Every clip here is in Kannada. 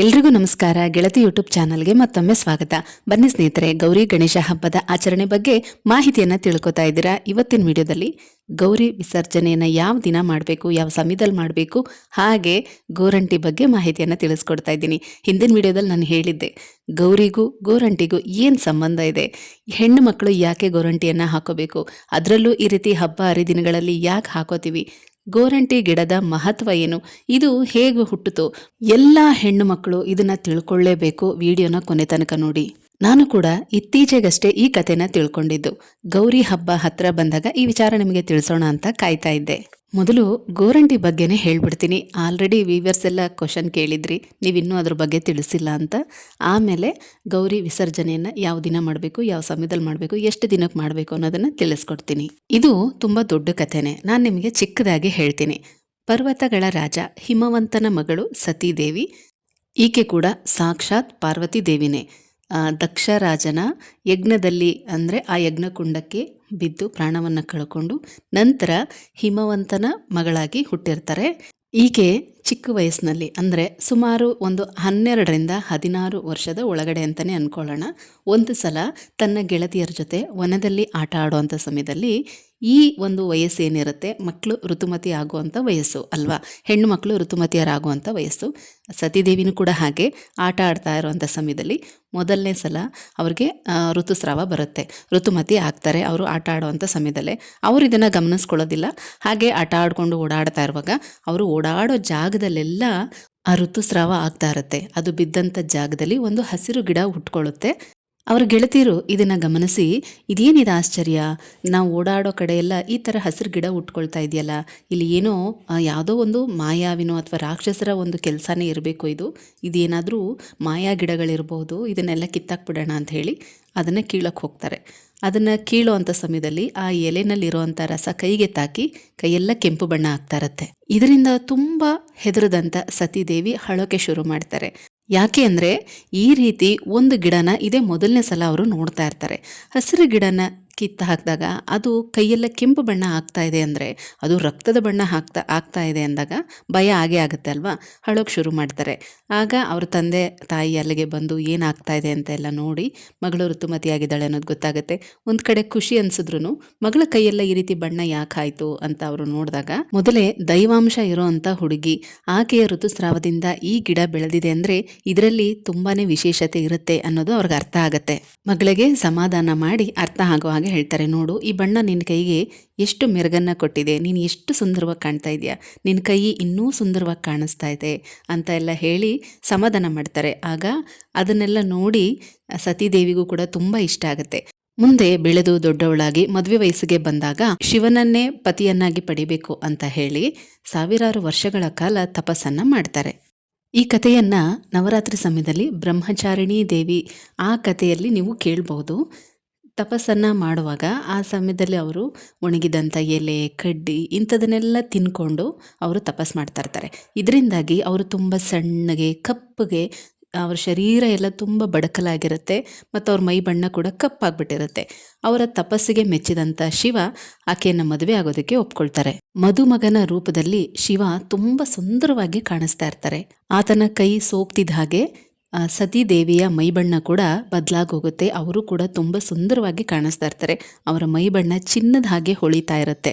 ಎಲ್ರಿಗೂ ನಮಸ್ಕಾರ. ಗೆಳತಿ ಯೂಟ್ಯೂಬ್ ಚಾನಲ್ಗೆ ಮತ್ತೊಮ್ಮೆ ಸ್ವಾಗತ. ಬನ್ನಿ ಸ್ನೇಹಿತರೆ, ಗೌರಿ ಗಣೇಶ ಹಬ್ಬದ ಆಚರಣೆ ಬಗ್ಗೆ ಮಾಹಿತಿಯನ್ನು ತಿಳ್ಕೊತಾ ಇದ್ದೀರಾ? ಇವತ್ತಿನ ವಿಡಿಯೋದಲ್ಲಿ ಗೌರಿ ವಿಸರ್ಜನೆಯನ್ನು ಯಾವ ದಿನ ಮಾಡಬೇಕು, ಯಾವ ಸಮಯದಲ್ಲಿ ಮಾಡಬೇಕು, ಹಾಗೆ ಗೋರಂಟಿ ಬಗ್ಗೆ ಮಾಹಿತಿಯನ್ನು ತಿಳಿಸ್ಕೊಡ್ತಾ ಇದ್ದೀನಿ. ಹಿಂದಿನ ವಿಡಿಯೋದಲ್ಲಿ ನಾನು ಹೇಳಿದ್ದೆ, ಗೌರಿಗೂ ಗೋರಂಟಿಗೂ ಏನು ಸಂಬಂಧ ಇದೆ? ಹೆಣ್ಣು ಮಕ್ಕಳು ಯಾಕೆ ಗೋರಂಟಿಯನ್ನು ಹಾಕೋಬೇಕು? ಅದರಲ್ಲೂ ಈ ರೀತಿ ಹಬ್ಬ ಹರಿದಿನಗಳಲ್ಲಿ ಯಾಕೆ ಹಾಕೋತೀವಿ? ಗೋರಂಟಿ ಗಿಡದ ಮಹತ್ವ ಏನು? ಇದು ಹೇಗೆ ಹುಟ್ಟಿತು ಎಲ್ಲ ಹೆಣ್ಣು ಮಕ್ಕಳು ಇದನ್ನ ತಿಳ್ಕೊಳ್ಳೇಬೇಕು ವಿಡಿಯೋನ ಕೊನೆ ತನಕ ನೋಡಿ. ನಾನು ಕೂಡ ಇತ್ತೀಚೆಗಷ್ಟೇ ಈ ಕಥೆನ ತಿಳ್ಕೊಂಡಿದ್ದು. ಗೌರಿ ಹಬ್ಬ ಹತ್ರ ಬಂದಾಗ ಈ ವಿಚಾರ ನಿಮಗೆ ತಿಳಿಸೋಣ ಅಂತ ಕಾಯ್ತಾ ಇದ್ದೆ. ಮೊದಲು ಗೋರಂಟಿ ಬಗ್ಗೆನೇ ಹೇಳ್ಬಿಡ್ತೀನಿ. ಆಲ್ರೆಡಿ ವೀವರ್ಸ್ ಎಲ್ಲ ಕ್ವಶನ್ ಕೇಳಿದ್ರಿ. ನೀವಿನ್ನೂ ಅದ್ರ ಬಗ್ಗೆ ತಿಳಿಸಿಲ್ಲ ಅಂತ. ಆಮೇಲೆ ಗೌರಿ ವಿಸರ್ಜನೆಯನ್ನು ಯಾವ ದಿನ ಮಾಡಬೇಕು, ಯಾವ ಸಮಯದಲ್ಲಿ ಮಾಡಬೇಕು, ಎಷ್ಟು ದಿನಕ್ಕೆ ಮಾಡಬೇಕು ಅನ್ನೋದನ್ನು ತಿಳಿಸ್ಕೊಡ್ತೀನಿ. ಇದು ತುಂಬ ದೊಡ್ಡ ಕಥೆನೇ. ನಾನು ನಿಮಗೆ ಚಿಕ್ಕದಾಗಿ ಹೇಳ್ತೀನಿ. ಪರ್ವತಗಳ ರಾಜ ಹಿಮವಂತನ ಮಗಳು ಸತೀದೇವಿ, ಈಕೆ ಕೂಡ ಸಾಕ್ಷಾತ್ ಪಾರ್ವತಿ ದೇವಿನೇ. ದಕ್ಷ ರಾಜನ ಯಜ್ಞದಲ್ಲಿ ಅಂದರೆ ಆ ಯಜ್ಞಕುಂಡಕ್ಕೆ ಬಿದ್ದು ಪ್ರಾಣವನ್ನು ಕಳ್ಕೊಂಡು ನಂತರ ಹಿಮವಂತನ ಮಗಳಾಗಿ ಹುಟ್ಟಿರ್ತಾರೆ. ಈಕೆ ಚಿಕ್ಕ ವಯಸ್ಸಿನಲ್ಲಿ ಅಂದರೆ ಸುಮಾರು ಒಂದು ಹನ್ನೆರಡರಿಂದ ಹದಿನಾರು ವರ್ಷದ ಒಳಗಡೆ ಅಂತಲೇ ಅಂದ್ಕೊಳ್ಳೋಣ ಒಂದು ಸಲ ತನ್ನ ಗೆಳತಿಯರ ಜೊತೆ ವನದಲ್ಲಿ ಆಟ ಆಡುವಂಥ ಸಮಯದಲ್ಲಿ ಈ ಒಂದು ವಯಸ್ಸು ಏನಿರುತ್ತೆ? ಮಕ್ಕಳು ಋತುಮತಿ ಆಗುವಂಥ ವಯಸ್ಸು ಅಲ್ವಾ? ಹೆಣ್ಣು ಮಕ್ಕಳು ಋತುಮತಿಯರಾಗುವಂಥ ವಯಸ್ಸು. ಸತೀದೇವಿನೂ ಕೂಡ ಹಾಗೆ ಆಟ ಆಡ್ತಾ ಇರುವಂಥ ಸಮಯದಲ್ಲಿ ಮೊದಲನೇ ಸಲ ಅವ್ರಿಗೆ ಋತುಸ್ರಾವ ಬರುತ್ತೆ. ಋತುಮತಿ ಆಗ್ತಾರೆ, ಅವರು ಆಟ ಆಡುವಂಥ ಸಮಯದಲ್ಲೇ. ಅವರು ಇದನ್ನು ಗಮನಿಸ್ಕೊಳ್ಳೋದಿಲ್ಲ. ಹಾಗೆ ಆಟ ಆಡಿಕೊಂಡು ಓಡಾಡ್ತಾ ಇರುವಾಗ ಅವರು ಓಡಾಡೋ ಜಾಗದಲ್ಲೆಲ್ಲ ಆ ಋತುಸ್ರಾವ ಆಗ್ತಾ ಇರುತ್ತೆ. ಅದು ಬಿದ್ದಂಥ ಜಾಗದಲ್ಲಿ ಒಂದು ಹಸಿರು ಗಿಡ ಹುಟ್ಕೊಳ್ಳುತ್ತೆ. ಅವ್ರ ಗೆಳತಿಯರು, ಇದನ್ನು ಗಮನಿಸಿ, ಇದೇನಿದೆ ಆಶ್ಚರ್ಯ? ನಾವು ಓಡಾಡೋ ಕಡೆಯೆಲ್ಲ ಈ ಥರ ಹಸಿರು ಗಿಡ ಉಟ್ಕೊಳ್ತಾ ಇದೆಯಲ್ಲ, ಇಲ್ಲಿ ಏನೋ ಯಾವುದೋ ಒಂದು ಮಾಯಾವಿನೋ ಅಥವಾ ರಾಕ್ಷಸರ ಒಂದು ಕೆಲಸನೇ ಇರಬೇಕು ಇದು. ಇದೇನಾದರೂ ಮಾಯಾ ಗಿಡಗಳಿರ್ಬೋದು, ಇದನ್ನೆಲ್ಲ ಕಿತ್ತಾಕ್ಬಿಡೋಣ ಅಂತ ಹೇಳಿ ಅದನ್ನು ಕೀಳಕ್ಕೆ ಹೋಗ್ತಾರೆ. ಅದನ್ನು ಕೀಳೋ ಅಂಥ ಸಮಯದಲ್ಲಿ ಆ ಎಲೆನಲ್ಲಿರುವಂಥ ರಸ ಕೈಗೆ ತಾಕಿ ಕೈಯೆಲ್ಲ ಕೆಂಪು ಬಣ್ಣ ಆಗ್ತಾ ಇರತ್ತೆ. ಇದರಿಂದ ತುಂಬ ಹೆದರದಂಥ ಸತೀದೇವಿ ಹಳೋಕೆ ಶುರು ಮಾಡ್ತಾರೆ. ಯಾಕೆ ಅಂದರೆ ಈ ರೀತಿ ಒಂದು ಗಿಡನ ಇದೇ ಮೊದಲನೇ ಸಲ ಅವರು ನೋಡ್ತಾ ಇರ್ತಾರೆ. ಹಸಿರು ಗಿಡನ ಕಿತ್ತು ಹಾಕಿದಾಗ ಅದು ಕೈಯೆಲ್ಲ ಕೆಂಪು ಬಣ್ಣ ಆಗ್ತಾ ಇದೆ ಅಂದರೆ ಅದು ರಕ್ತದ ಬಣ್ಣ ಹಾಕ್ತಾ, ಆಗ್ತಾ ಇದೆ ಅಂದಾಗ ಭಯ ಆಗೇ ಆಗುತ್ತೆ ಅಲ್ವಾ? ಅಳೋಕ್ಕೆ ಶುರು ಮಾಡ್ತಾರೆ. ಆಗ ಅವ್ರ ತಂದೆ, ತಾಯಿ ಅಲ್ಲಿಗೆ ಬಂದು ಏನಾಗ್ತಾ ಇದೆ ಅಂತ ಎಲ್ಲ ನೋಡಿ ಮಗಳು ಋತುಮತಿಯಾಗಿದ್ದಾಳೆ ಅನ್ನೋದು ಗೊತ್ತಾಗುತ್ತೆ. ಒಂದು ಕಡೆ ಖುಷಿ ಅನ್ಸಿದ್ರು ಮಗಳ ಕೈಯೆಲ್ಲ ಈ ರೀತಿ ಬಣ್ಣ ಯಾಕಾಯ್ತು ಅಂತ ಅವರು ನೋಡಿದಾಗ ಮೊದಲೇ ದೈವಾಂಶ ಇರೋವಂಥ ಹುಡುಗಿ ಆಕೆಯ ಋತುಸ್ರಾವದಿಂದ ಈ ಗಿಡ ಬೆಳೆದಿದೆ ಅಂದರೆ ಇದರಲ್ಲಿ ತುಂಬಾ ವಿಶೇಷತೆ ಇರುತ್ತೆ ಅನ್ನೋದು ಅವ್ರಿಗೆ ಅರ್ಥ ಆಗುತ್ತೆ. ಮಗಳಿಗೆ ಸಮಾಧಾನ ಮಾಡಿ ಅರ್ಥ ಆಗೋ ಹಾಗೆ ಹೇಳ್ತಾರೆ, ನೋಡು, ಈ ಬಣ್ಣ ನಿನ್ನ ಕೈಗೆ ಎಷ್ಟು ಮೆರುಗನ್ನ ಕೊಟ್ಟಿದೆ. ನೀನು ಎಷ್ಟು ಸುಂದರವಾಗಿ ಕಾಣ್ತಾ ಇದೆಯಾ. ನಿನ್ನ ಕೈ ಇನ್ನೂ ಸುಂದರವಾಗಿ ಕಾಣಿಸ್ತಾ ಇದೆ ಅಂತ ಎಲ್ಲ ಹೇಳಿ ಸಮಾಧಾನ ಮಾಡ್ತಾರೆ. ಆಗ ಅದನ್ನೆಲ್ಲ ನೋಡಿ ಸತೀದೇವಿಗೂ ಕೂಡ ತುಂಬ ಇಷ್ಟ ಆಗುತ್ತೆ. ಮುಂದೆ ಬೆಳೆದು ದೊಡ್ಡವಳಾಗಿ ಮದುವೆ ವಯಸ್ಸಿಗೆ ಬಂದಾಗ ಶಿವನನ್ನೇ ಪತಿಯನ್ನಾಗಿ ಪಡಿಬೇಕು ಅಂತ ಹೇಳಿ ಸಾವಿರಾರು ವರ್ಷಗಳ ಕಾಲ ತಪಸ್ಸನ್ನ ಮಾಡ್ತಾರೆ. ಈ ಕಥೆಯನ್ನು ನವರಾತ್ರಿ ಸಮಯದಲ್ಲಿ ಬ್ರಹ್ಮಚಾರಿಣಿ ದೇವಿ ಆ ಕಥೆಯಲ್ಲಿ ನೀವು ಕೇಳಬಹುದು. ತಪಸ್ಸನ್ನ ಮಾಡುವಾಗ ಆ ಸಮಯದಲ್ಲಿ ಅವರು ಒಣಗಿದಂಥ ಎಲೆ, ಕಡ್ಡಿ ಇಂಥದನ್ನೆಲ್ಲ ತಿನ್ಕೊಂಡು ಅವರು ತಪಸ್ ಮಾಡ್ತಾ ಇರ್ತಾರೆ. ಇದರಿಂದಾಗಿ ಅವರು ತುಂಬ ಸಣ್ಣಗೆ, ಕಪ್ಪಗೆ, ಅವ್ರ ಶರೀರ ಎಲ್ಲ ತುಂಬ ಬಡಕಲಾಗಿರುತ್ತೆ ಮತ್ತು ಅವ್ರ ಮೈ ಬಣ್ಣ ಕೂಡ ಕಪ್ಪಾಗ್ಬಿಟ್ಟಿರುತ್ತೆ. ಅವರ ತಪಸ್ಸಿಗೆ ಮೆಚ್ಚಿದಂಥ ಶಿವ ಆಕೆಯನ್ನು ಮದುವೆ ಆಗೋದಕ್ಕೆ ಒಪ್ಕೊಳ್ತಾರೆ. ಮದುಮಗನ ರೂಪದಲ್ಲಿ ಶಿವ ತುಂಬ ಸುಂದರವಾಗಿ ಕಾಣಿಸ್ತಾ ಇರ್ತಾರೆ. ಆತನ ಕೈ ಸೋಕ್ತಿದ್ದ ಹಾಗೆ ಸತೀದೇವಿಯ ಮೈಬಣ್ಣ ಕೂಡ ಬದಲಾಗೋಗುತ್ತೆ. ಅವರು ಕೂಡ ತುಂಬ ಸುಂದರವಾಗಿ ಕಾಣಿಸ್ತಾ ಇರ್ತಾರೆ. ಅವರ ಮೈಬಣ್ಣ ಚಿನ್ನದ ಹಾಗೆ ಹೊಳಿತಾ ಇರುತ್ತೆ.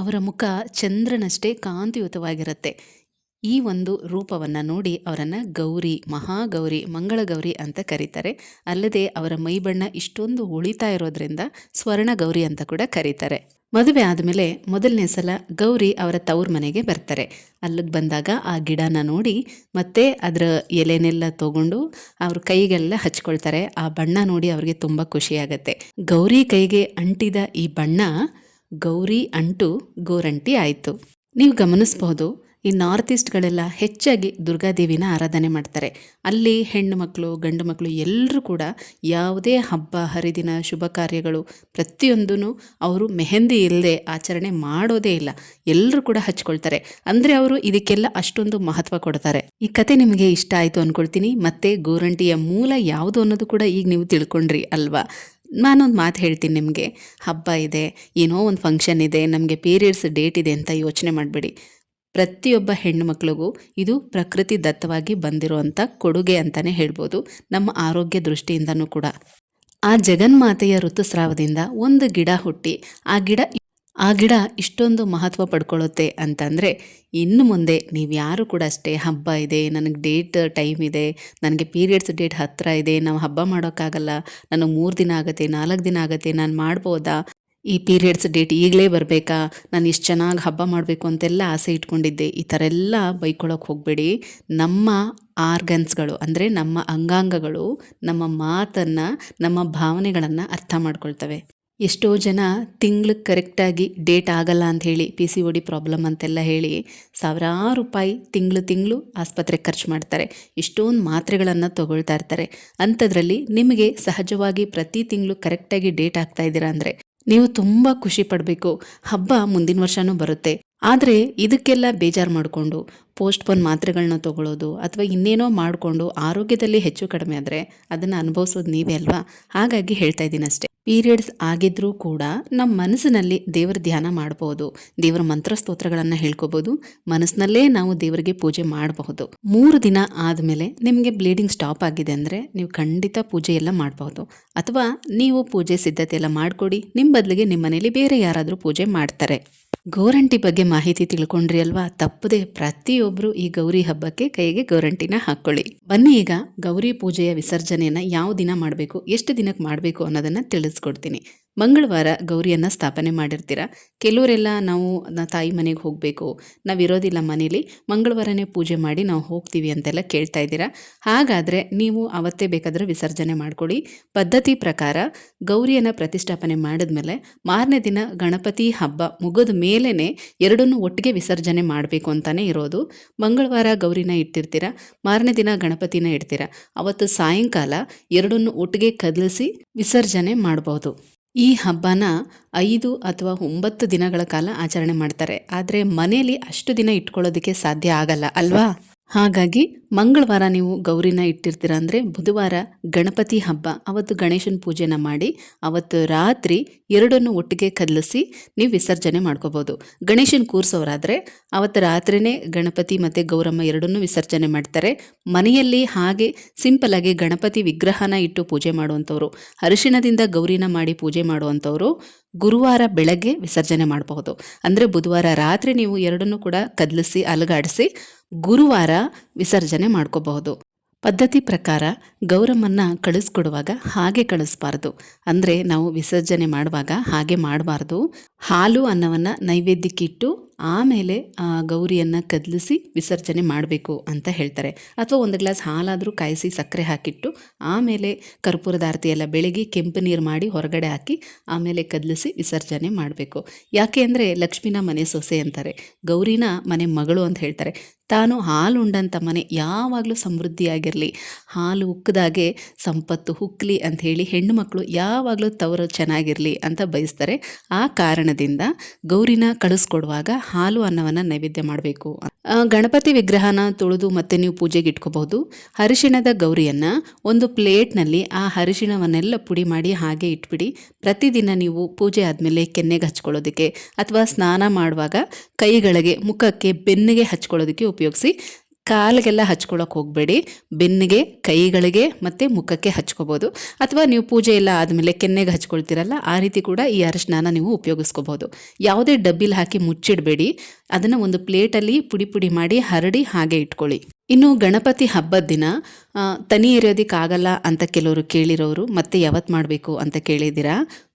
ಅವರ ಮುಖ ಚಂದ್ರನಷ್ಟೇ ಕಾಂತಿಯುತವಾಗಿರುತ್ತೆ. ಈ ಒಂದು ರೂಪವನ್ನು ನೋಡಿ ಅವರನ್ನು ಗೌರಿ, ಮಹಾಗೌರಿ, ಮಂಗಳಗೌರಿ ಅಂತ ಕರೀತಾರೆ. ಅಲ್ಲದೆ ಅವರ ಮೈಬಣ್ಣ ಇಷ್ಟೊಂದು ಉಳಿತಾ ಇರೋದ್ರಿಂದ ಸ್ವರ್ಣ ಗೌರಿ ಅಂತ ಕೂಡ ಕರೀತಾರೆ. ಮದುವೆ ಆದಮೇಲೆ ಮೊದಲನೇ ಸಲ ಗೌರಿ ಅವರ ತವ್ರ ಮನೆಗೆ ಬರ್ತಾರೆ. ಅಲ್ಲಿಗೆ ಬಂದಾಗ ಆ ಗಿಡನ ನೋಡಿ ಮತ್ತೆ ಅದರ ಎಲೆನೆಲ್ಲ ತಗೊಂಡು ಅವ್ರ ಕೈಗೆಲ್ಲ ಹಚ್ಕೊಳ್ತಾರೆ. ಆ ಬಣ್ಣ ನೋಡಿ ಅವ್ರಿಗೆ ತುಂಬ ಖುಷಿಯಾಗತ್ತೆ ಗೌರಿ ಕೈಗೆ ಅಂಟಿದ ಈ ಬಣ್ಣ ಗೌರಿ ಅಂಟು ಗೋರಂಟಿ ಆಯಿತು. ನೀವು ಗಮನಿಸ್ಬೋದು ಈ ನಾರ್ತ್ ಈಸ್ಟ್ಗಳೆಲ್ಲ ಹೆಚ್ಚಾಗಿ ದುರ್ಗಾದೇವಿನ ಆರಾಧನೆ ಮಾಡ್ತಾರೆ. ಅಲ್ಲಿ ಹೆಣ್ಣು ಮಕ್ಕಳು ಗಂಡು ಮಕ್ಕಳು ಎಲ್ಲರೂ ಕೂಡ ಯಾವುದೇ ಹಬ್ಬ, ಹರಿದಿನ, ಶುಭ ಕಾರ್ಯಗಳು ಪ್ರತಿಯೊಂದೂ ಅವರು ಮೆಹಂದಿ ಇಲ್ಲದೆ ಆಚರಣೆ ಮಾಡೋದೇ ಇಲ್ಲ. ಎಲ್ಲರೂ ಕೂಡ ಹಚ್ಕೊಳ್ತಾರೆ. ಅಂದರೆ ಅವರು ಇದಕ್ಕೆಲ್ಲ ಅಷ್ಟೊಂದು ಮಹತ್ವ ಕೊಡ್ತಾರೆ. ಈ ಕತೆ ನಿಮಗೆ ಇಷ್ಟ ಆಯಿತು ಅಂದ್ಕೊಳ್ತೀನಿ ಮತ್ತೆ ಗೋರಂಟಿಯ ಮೂಲ ಯಾವುದು ಅನ್ನೋದು ಕೂಡ ಈಗ ನೀವು ತಿಳ್ಕೊಂಡ್ರಿ ಅಲ್ವಾ? ನಾನೊಂದು ಮಾತು ಹೇಳ್ತೀನಿ ನಿಮಗೆ. ಹಬ್ಬ ಇದೆ, ಏನೋ ಒಂದು ಫಂಕ್ಷನ್ ಇದೆ, ನಮಗೆ ಪೀರಿಯಡ್ಸ್ ಡೇಟ್ ಇದೆ ಅಂತ ಯೋಚನೆ ಮಾಡಬೇಡಿ. ಪ್ರತಿಯೊಬ್ಬ ಹೆಣ್ಣು ಮಕ್ಕಳಿಗೂ ಇದು ಪ್ರಕೃತಿ ದತ್ತವಾಗಿ ಬಂದಿರುವಂಥ ಕೊಡುಗೆ ಅಂತಲೇ ಹೇಳ್ಬೋದು, ನಮ್ಮ ಆರೋಗ್ಯ ದೃಷ್ಟಿಯಿಂದನೂ ಕೂಡ. ಆ ಜಗನ್ಮಾತೆಯ ಋತುಸ್ರಾವದಿಂದ ಒಂದು ಗಿಡ ಹುಟ್ಟಿ, ಆ ಗಿಡ ಆ ಗಿಡ ಇಷ್ಟೊಂದು ಮಹತ್ವ ಪಡ್ಕೊಳ್ಳುತ್ತೆ ಅಂತಂದರೆ, ಇನ್ನು ಮುಂದೆ ನೀವು ಯಾರು ಕೂಡ ಅಷ್ಟೇ, ಹಬ್ಬ ಇದೆ, ನನಗೆ ಡೇಟ್ ಟೈಮ್ ಇದೆ, ನನಗೆ ಪೀರಿಯಡ್ಸ್ ಡೇಟ್ ಹತ್ತಿರ ಇದೆ, ನಾವು ಹಬ್ಬ ಮಾಡೋಕ್ಕಾಗಲ್ಲ, ನನಗೆ ಮೂರು ದಿನ ಆಗುತ್ತೆ, ನಾಲ್ಕು ದಿನ ಆಗುತ್ತೆ, ನಾನು ಮಾಡ್ಬೋದಾ? ಈ ಪೀರಿಯಡ್ಸ್ ಡೇಟ್ ಈಗಲೇ ಬರಬೇಕಾ? ನಾನು ಇಷ್ಟು ಚೆನ್ನಾಗಿ ಹಬ್ಬ ಮಾಡಬೇಕು ಅಂತೆಲ್ಲ ಆಸೆ ಇಟ್ಕೊಂಡಿದ್ದೆ. ಈ ಥರ ಎಲ್ಲ ಬೈಕೊಳಕ್ಕೆ ಹೋಗಬೇಡಿ. ನಮ್ಮ ಆರ್ಗನ್ಸ್ಗಳು ಅಂದರೆ ನಮ್ಮ ಅಂಗಾಂಗಗಳು, ನಮ್ಮ ಮಾತನ್ನು, ನಮ್ಮ ಭಾವನೆಗಳನ್ನು ಅರ್ಥ ಮಾಡ್ಕೊಳ್ತವೆ. ಎಷ್ಟೋ ಜನ ತಿಂಗ್ಳಿಗೆ ಕರೆಕ್ಟಾಗಿ ಡೇಟ್ ಆಗಲ್ಲ ಅಂತ ಹೇಳಿ P C O D problem ಅಂತೆಲ್ಲ ಹೇಳಿ ಸಾವಿರಾರು ರೂಪಾಯಿ ತಿಂಗಳು ತಿಂಗಳು ಆಸ್ಪತ್ರೆಗೆ ಖರ್ಚು ಮಾಡ್ತಾರೆ. ಇಷ್ಟೊಂದು ಮಾತ್ರೆಗಳನ್ನು ತೊಗೊಳ್ತಾ ಇರ್ತಾರೆ. ಅಂಥದ್ರಲ್ಲಿ ನಿಮಗೆ ಸಹಜವಾಗಿ ಪ್ರತಿ ತಿಂಗಳು ಕರೆಕ್ಟಾಗಿ ಡೇಟ್ ಆಗ್ತಾ ಇದ್ದೀರಾ ಅಂದರೆ ನೀವು ತುಂಬ ಖುಷಿ ಪಡಬೇಕು. ಹಬ್ಬ ಮುಂದಿನ ವರ್ಷನೂ ಬರುತ್ತೆ. ಆದರೆ ಇದಕ್ಕೆಲ್ಲ ಬೇಜಾರು ಮಾಡಿಕೊಂಡು ಪೋಸ್ಟ್ ಪೋನ್ ಮಾತ್ರೆಗಳನ್ನ ತಗೊಳ್ಳೋದು ಅಥವಾ ಇನ್ನೇನೋ ಮಾಡಿಕೊಂಡು ಆರೋಗ್ಯದಲ್ಲಿ ಹೆಚ್ಚು ಕಡಿಮೆ ಆದರೆ ಅದನ್ನು ಅನುಭವಿಸೋದು ನೀವೇ ಅಲ್ವಾ? ಹಾಗಾಗಿ ಹೇಳ್ತಾ ಇದ್ದೀನಿ ಅಷ್ಟೇ. ಪೀರಿಯಡ್ಸ್ ಆಗಿದ್ರೂ ಕೂಡ ನಮ್ಮ ಮನಸ್ಸಿನಲ್ಲಿ ದೇವರ ಧ್ಯಾನ ಮಾಡ್ಬೋದು. ದೇವರ ಮಂತ್ರ ಸ್ತೋತ್ರಗಳನ್ನು ಹೇಳ್ಕೋಬಹುದು ಮನಸ್ಸಿನಲ್ಲೇ ನಾವು ದೇವರಿಗೆ ಪೂಜೆ ಮಾಡಬಹುದು. ಮೂರು ದಿನ ಆದಮೇಲೆ ನಿಮಗೆ ಬ್ಲೀಡಿಂಗ್ ಸ್ಟಾಪ್ ಆಗಿದೆ ಅಂದರೆ ನೀವು ಖಂಡಿತ ಪೂಜೆ ಎಲ್ಲ ಮಾಡಬಹುದು. ಅಥವಾ ನೀವು ಪೂಜೆ ಸಿದ್ಧತೆ ಎಲ್ಲ ಮಾಡಿಕೊಡಿ. ನಿಮ್ಮ ಬದಲಿಗೆ ನಿಮ್ಮ ಮನೇಲಿ ಬೇರೆ ಯಾರಾದರೂ ಪೂಜೆ ಮಾಡ್ತಾರೆ. ಗೋರಂಟಿ ಬಗ್ಗೆ ಮಾಹಿತಿ ತಿಳ್ಕೊಂಡ್ರಿ ಅಲ್ವಾ? ತಪ್ಪದೆ ಪ್ರತಿಯೊಬ್ಬರು ಈ ಗೌರಿ ಹಬ್ಬಕ್ಕೆ ಕೈಗೆ ಗೋರಂಟಿನ ಹಾಕ್ಕೊಳ್ಳಿ ಬನ್ನಿ ಈಗ ಗೌರಿ ಪೂಜೆಯ ವಿಸರ್ಜನೆಯನ್ನು ಯಾವ ದಿನ ಮಾಡಬೇಕು, ಎಷ್ಟು ದಿನಕ್ಕೆ ಮಾಡಬೇಕು ಅನ್ನೋದನ್ನ ತಿಳಿಸ್ಕೊಡ್ತೀನಿ. ಮಂಗಳವಾರ ಗೌರಿಯನ್ನು ಸ್ಥಾಪನೆ ಮಾಡಿರ್ತೀರ? ಕೆಲವರೆಲ್ಲ ನಾವು ತಾಯಿ ಮನೆಗೆ ಹೋಗಬೇಕು, ನಾವು ಇರೋದಿಲ್ಲ ಮನೇಲಿ, ಮಂಗಳವಾರನೇ ಪೂಜೆ ಮಾಡಿ ನಾವು ಹೋಗ್ತೀವಿ ಅಂತೆಲ್ಲ ಕೇಳ್ತಾ ಇದ್ದೀರಾ? ಹಾಗಾದರೆ ನೀವು ಅವತ್ತೇ ಬೇಕಾದರೆ ವಿಸರ್ಜನೆ ಮಾಡ್ಕೊಳ್ಳಿ. ಪದ್ಧತಿ ಪ್ರಕಾರ ಗೌರಿಯನ್ನು ಪ್ರತಿಷ್ಠಾಪನೆ ಮಾಡಿದ್ಮೇಲೆ ಮಾರನೇ ದಿನ ಗಣಪತಿ ಹಬ್ಬ ಮುಗಿದ ಮೇಲೇ ಎರಡನ್ನೂ ಒಟ್ಟಿಗೆ ವಿಸರ್ಜನೆ ಮಾಡಬೇಕು ಅಂತಲೇ ಇರೋದು. ಮಂಗಳವಾರ ಗೌರಿನ ಇಟ್ಟಿರ್ತೀರ? ಮಾರನೇ ದಿನ ಗಣಪತಿನ ಇಡ್ತೀರ? ಅವತ್ತು ಸಾಯಂಕಾಲ ಎರಡನ್ನೂ ಒಟ್ಟಿಗೆ ಕದಲಿಸಿ ವಿಸರ್ಜನೆ ಮಾಡಬಹುದು ಈ ಹಬ್ಬನ ಐದು ಅಥವಾ ಒಂಬತ್ತು ದಿನಗಳ ಕಾಲ ಆಚರಣೆ ಮಾಡ್ತಾರೆ. ಆದರೆ ಮನೆಯಲ್ಲಿ ಅಷ್ಟು ದಿನ ಇಟ್ಕೊಳ್ಳೋದಕ್ಕೆ ಸಾಧ್ಯ ಆಗಲ್ಲ, ಅಲ್ವಾ? ಹಾಗಾಗಿ ಮಂಗಳವಾರ ನೀವು ಗೌರಿನ ಇಟ್ಟಿರ್ತೀರ ಅಂದರೆ ಬುಧವಾರ ಗಣಪತಿ ಹಬ್ಬ. ಅವತ್ತು ಗಣೇಶನ ಪೂಜೆನ ಮಾಡಿ, ಅವತ್ತು ರಾತ್ರಿ ಎರಡನ್ನು ಒಟ್ಟಿಗೆ ಕದಲಿಸಿ ನೀವು ವಿಸರ್ಜನೆ ಮಾಡ್ಕೋಬೋದು. ಗಣೇಶನ ಕೂರಿಸೋರಾದರೆ ಅವತ್ತು ರಾತ್ರಿನೇ ಗಣಪತಿ ಮತ್ತು ಗೌರಮ್ಮ ಎರಡನ್ನೂ ವಿಸರ್ಜನೆ ಮಾಡ್ತಾರೆ. ಮನೆಯಲ್ಲಿ ಹಾಗೆ ಸಿಂಪಲಾಗಿ ಗಣಪತಿ ವಿಗ್ರಹನ ಇಟ್ಟು ಪೂಜೆ ಮಾಡುವಂಥವ್ರು, ಅರಿಶಿಣದಿಂದ ಗೌರಿನ ಮಾಡಿ ಪೂಜೆ ಮಾಡುವಂಥವ್ರು ಗುರುವಾರ ಬೆಳಗ್ಗೆ ವಿಸರ್ಜನೆ ಮಾಡಬಹುದು. ಅಂದರೆ ಬುಧವಾರ ರಾತ್ರಿ ನೀವು ಎರಡನ್ನೂ ಕೂಡ ಕದಲಿಸಿ, ಅಲುಗಾಡಿಸಿ ಗುರುವಾರ ವಿಸರ್ಜನೆ ಮಾಡ್ಕೋಬಹುದು. ಪದ್ಧತಿ ಪ್ರಕಾರ ಗೌರಮ್ಮನ್ನ ಕಳಿಸ್ಕೊಡುವಾಗ ಹಾಗೆ ಕಳಿಸ್ಬಾರ್ದು. ಅಂದರೆ ನಾವು ವಿಸರ್ಜನೆ ಮಾಡುವಾಗ ಹಾಗೆ ಮಾಡಬಾರ್ದು. ಹಾಲು ಅನ್ನವನ್ನು ನೈವೇದ್ಯಕ್ಕಿಟ್ಟು ಆಮೇಲೆ ಆ ಗೌರಿಯನ್ನು ಕದಲಿಸಿ ವಿಸರ್ಜನೆ ಮಾಡಬೇಕು ಅಂತ ಹೇಳ್ತಾರೆ. ಅಥವಾ ಒಂದು ಗ್ಲಾಸ್ ಹಾಲಾದರೂ ಕಾಯಿಸಿ ಸಕ್ಕರೆ ಹಾಕಿಟ್ಟು ಆಮೇಲೆ ಕರ್ಪೂರದ ಆರತಿ ಎಲ್ಲ ಬೆಳಗ್ಗೆ ಕೆಂಪು ನೀರು ಮಾಡಿ ಹೊರಗಡೆ ಹಾಕಿ ಆಮೇಲೆ ಕದಲಿಸಿ ವಿಸರ್ಜನೆ ಮಾಡಬೇಕು. ಯಾಕೆ ಅಂದರೆ ಲಕ್ಷ್ಮಿನ ಮನೆ ಸೊಸೆ ಅಂತಾರೆ. ಗೌರಿನ ಮನೆ ಮಗಳು ಅಂತ ಹೇಳ್ತಾರೆ. ತಾನು ಹಾಲು ಉಂಡಂಥ ಮನೆ ಯಾವಾಗಲೂ ಸಮೃದ್ಧಿಯಾಗಿರಲಿ. ಹಾಲು ಉಕ್ಕದಾಗೆ ಸಂಪತ್ತು ಹುಕ್ಕಲಿ ಅಂತ ಹೇಳಿ ಹೆಣ್ಣು ಮಕ್ಕಳು ಯಾವಾಗಲೂ ತವರು ಚೆನ್ನಾಗಿರಲಿ ಅಂತ ಬಯಸ್ತಾರೆ. ಆ ಕಾರಣದಿಂದ ಗೌರಿನ ಕಳಿಸ್ಕೊಡುವಾಗ ಹಾಲು ಅನ್ನವನ್ನು ನೈವೇದ್ಯ ಮಾಡಬೇಕು. ಗಣಪತಿ ವಿಗ್ರಹನ ತೊಳೆದು ಮತ್ತೆ ನೀವು ಪೂಜೆಗೆ ಇಟ್ಕೋಬಹುದು. ಅರಿಶಿಣದ ಗೌರಿಯನ್ನು ಒಂದು ಪ್ಲೇಟ್ನಲ್ಲಿ ಆ ಅರಿಶಿಣವನ್ನೆಲ್ಲ ಪುಡಿ ಮಾಡಿ ಹಾಗೆ ಇಟ್ಬಿಡಿ. ಪ್ರತಿದಿನ ನೀವು ಪೂಜೆ ಆದಮೇಲೆ ಕೆನ್ನೆಗೆ ಹಚ್ಕೊಳ್ಳೋದಕ್ಕೆ ಅಥವಾ ಸ್ನಾನ ಮಾಡುವಾಗ ಕೈಗಳಿಗೆ ಮುಖಕ್ಕೆ ಬೆನ್ನಿಗೆ ಹಚ್ಕೊಳ್ಳೋದಕ್ಕೆ ಉಪಯೋಗಿಸಿ. ಕಾಲಿಗೆಲ್ಲ ಹಚ್ಕೊಳ್ಳೋಕೆ ಹೋಗಬೇಡಿ. ಬೆನ್ನಿಗೆ, ಕೈಗಳಿಗೆ ಮತ್ತು ಮುಖಕ್ಕೆ ಹಚ್ಕೋಬೋದು. ಅಥವಾ ನೀವು ಪೂಜೆ ಎಲ್ಲ ಆದಮೇಲೆ ಕೆನ್ನೆಗೆ ಹಚ್ಕೊಳ್ತೀರಲ್ಲ, ಆ ರೀತಿ ಕೂಡ ಈ ಅರಿಶಿನ ನೀವು ಉಪಯೋಗಿಸ್ಕೋಬೋದು. ಯಾವುದೇ ಡಬ್ಬಿಲಿ ಹಾಕಿ ಮುಚ್ಚಿಡಬೇಡಿ. ಅದನ್ನು ಒಂದು ಪ್ಲೇಟಲ್ಲಿ ಪುಡಿ ಪುಡಿ ಮಾಡಿ ಹರಡಿ ಹಾಗೆ ಇಟ್ಕೊಳ್ಳಿ. ಇನ್ನು ಗಣಪತಿ ಹಬ್ಬದ ದಿನ ತನಿ ಎರೆಯೋದಕ್ಕಾಗಲ್ಲ ಅಂತ ಕೆಲವರು ಕೇಳಿರೋರು, ಮತ್ತೆ ಯಾವತ್ತು ಮಾಡಬೇಕು ಅಂತ ಕೇಳಿದ್ದೀರಾ?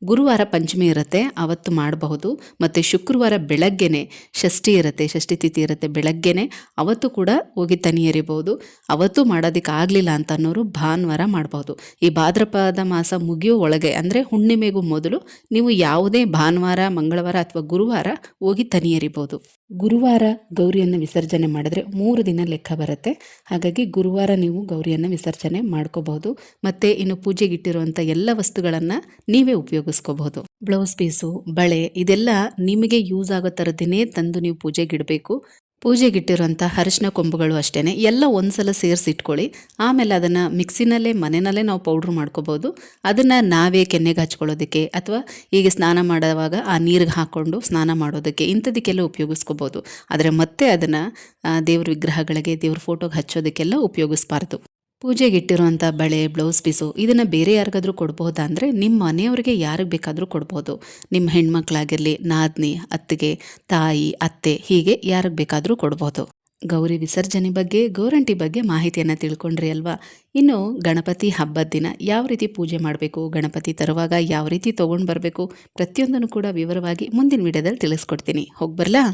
ಗುರುವಾರ ಪಂಚಮಿ ಇರುತ್ತೆ, ಅವತ್ತು ಮಾಡಬಹುದು, ಮತ್ತು ಶುಕ್ರವಾರ ಬೆಳಗ್ಗೆನೆ ಷಷ್ಠಿ ಇರುತ್ತೆ, ಷಷ್ಠಿ ತಿಥಿ ಇರುತ್ತೆ ಬೆಳಗ್ಗೆನೆ, ಅವತ್ತು ಕೂಡ ಹೋಗಿ ತನಿ ಎರಿಬೋದು ಅವತ್ತು ಮಾಡೋದಕ್ಕೆ ಆಗಲಿಲ್ಲ ಅಂತ ಅನ್ನೋರು ಭಾನುವಾರ ಮಾಡಬಹುದು. ಈ ಭಾದ್ರಪದ ಮಾಸ ಮುಗಿಯೋ ಒಳಗೆ, ಅಂದರೆ ಹುಣ್ಣಿಮೆಗೂ ಮೊದಲು ನೀವು ಯಾವುದೇ ಭಾನುವಾರ, ಮಂಗಳವಾರ ಅಥವಾ ಗುರುವಾರ ಹೋಗಿ ತನಿ ಎರಿಬೋದು ಗುರುವಾರ ಗೌರಿಯನ್ನು ವಿಸರ್ಜನೆ ಮಾಡಿದ್ರೆ ಮೂರು ದಿನ ಲೆಕ್ಕ ಬರುತ್ತೆ. ಹಾಗಾಗಿ ಗುರುವಾರ ನೀವು ಗೌರಿಯನ್ನು ವಿಸರ್ಜನೆ ಮಾಡ್ಕೋಬಹುದು. ಮತ್ತು ಇನ್ನು ಪೂಜೆಗೆ ಇಟ್ಟಿರುವಂಥ ಎಲ್ಲ ವಸ್ತುಗಳನ್ನು ನೀವೇ ಉಪಯೋಗಿಸ್ಕೋಬಹುದು. ಬ್ಲೌಸ್ ಪೀಸು, ಬಳೆ, ಇದೆಲ್ಲ ನಿಮಗೆ ಯೂಸ್ ಆಗೋ ಥರದ್ದೇ ತಂದು ನೀವು ಪೂಜೆಗೆ ಇಡಬೇಕು. ಪೂಜೆಗಿಟ್ಟಿರುವಂಥ ಅರಿಶಿನ ಕೊಂಬುಗಳು ಅಷ್ಟೇ ಎಲ್ಲ ಒಂದ್ಸಲ ಸೇರಿಸಿ ಇಟ್ಕೊಳ್ಳಿ ಆಮೇಲೆ ಅದನ್ನು ಮಿಕ್ಸಿನಲ್ಲೇ ಮನೆಯಲ್ಲೇ ನಾವು ಪೌಡ್ರ್ ಮಾಡ್ಕೋಬೋದು. ಅದನ್ನು ನಾವೇ ಕೆನ್ನೆಗೆ ಹಚ್ಕೊಳ್ಳೋದಕ್ಕೆ ಅಥವಾ ಹೀಗೆ ಸ್ನಾನ ಮಾಡುವಾಗ ಆ ನೀರಿಗೆ ಹಾಕ್ಕೊಂಡು ಸ್ನಾನ ಮಾಡೋದಕ್ಕೆ ಇಂಥದಕ್ಕೆಲ್ಲ ಉಪಯೋಗಿಸ್ಕೋಬೋದು. ಆದರೆ ಮತ್ತೆ ಅದನ್ನು ದೇವ್ರ ವಿಗ್ರಹಗಳಿಗೆ, ದೇವ್ರ ಫೋಟೋಗೆ ಹಚ್ಚೋದಕ್ಕೆಲ್ಲ ಉಪಯೋಗಿಸ್ಬಾರ್ದು. ಪೂಜೆಗೆ ಇಟ್ಟಿರುವಂಥ ಬಳೆ, ಬ್ಲೌಸ್ ಪೀಸು ಇದನ್ನು ಬೇರೆ ಯಾರಿಗಾದರೂ ಕೊಡ್ಬೋದಾ ಅಂದರೆ ನಿಮ್ಮ ಮನೆಯವರಿಗೆ ಯಾರಿಗೆ ಬೇಕಾದರೂ ಕೊಡ್ಬೋದು. ನಿಮ್ಮ ಹೆಣ್ಮಕ್ಳಾಗಿರಲಿ, ನಾದ್ನಿ, ಅತ್ತಿಗೆ, ತಾಯಿ, ಅತ್ತೆ ಹೀಗೆ ಯಾರಿಗೆ ಬೇಕಾದರೂ ಕೊಡ್ಬೋದು. ಗೌರಿ ವಿಸರ್ಜನೆ ಬಗ್ಗೆ, ಗೋರಂಟಿ ಬಗ್ಗೆ ಮಾಹಿತಿಯನ್ನು ತಿಳ್ಕೊಂಡ್ರಿ ಅಲ್ವಾ? ಇನ್ನು ಗಣಪತಿ ಹಬ್ಬದ ದಿನ ಯಾವ ರೀತಿ ಪೂಜೆ ಮಾಡಬೇಕು, ಗಣಪತಿ ತರುವಾಗ ಯಾವ ರೀತಿ ತೊಗೊಂಡು ಬರಬೇಕು ಪ್ರತಿಯೊಂದನ್ನು ಕೂಡ ವಿವರವಾಗಿ ಮುಂದಿನ ವಿಡಿಯೋದಲ್ಲಿ ತಿಳಿಸ್ಕೊಡ್ತೀನಿ. ಹೋಗಿ ಬರಲಾ